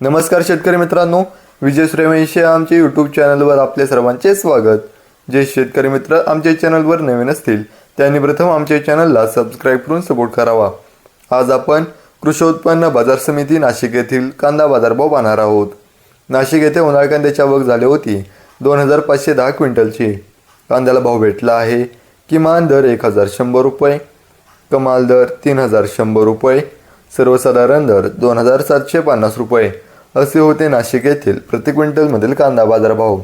नमस्कार शेतकरी मित्रांनो विजय सूर्यवंशी आमच्या यूट्यूब चॅनलवर आपले सर्वांचे स्वागत. जे शेतकरी मित्र आमच्या चॅनलवर नवीन असतील त्यांनी प्रथम आमच्या चॅनलला सबस्क्राईब करून सपोर्ट करावा. आज आपण कृषी उत्पन्न बाजार समिती नाशिक येथील कांदा बाजारभाव पाहणार आहोत. नाशिक येथे उन्हाळ कांद्याची आवक झाली होती दोन हजार पाचशे दहा क्विंटलची. कांद्याला भाव भेटला आहे किमान दर एक हजार शंभर रुपये कमाल दर तीन हजार शंभर रुपये सर्वसाधारण दर दोन हजार सातशे पन्नास रुपये. असे होते नाशिक येथील. प्रति क्विंटलमधील कांदा बाजारभाव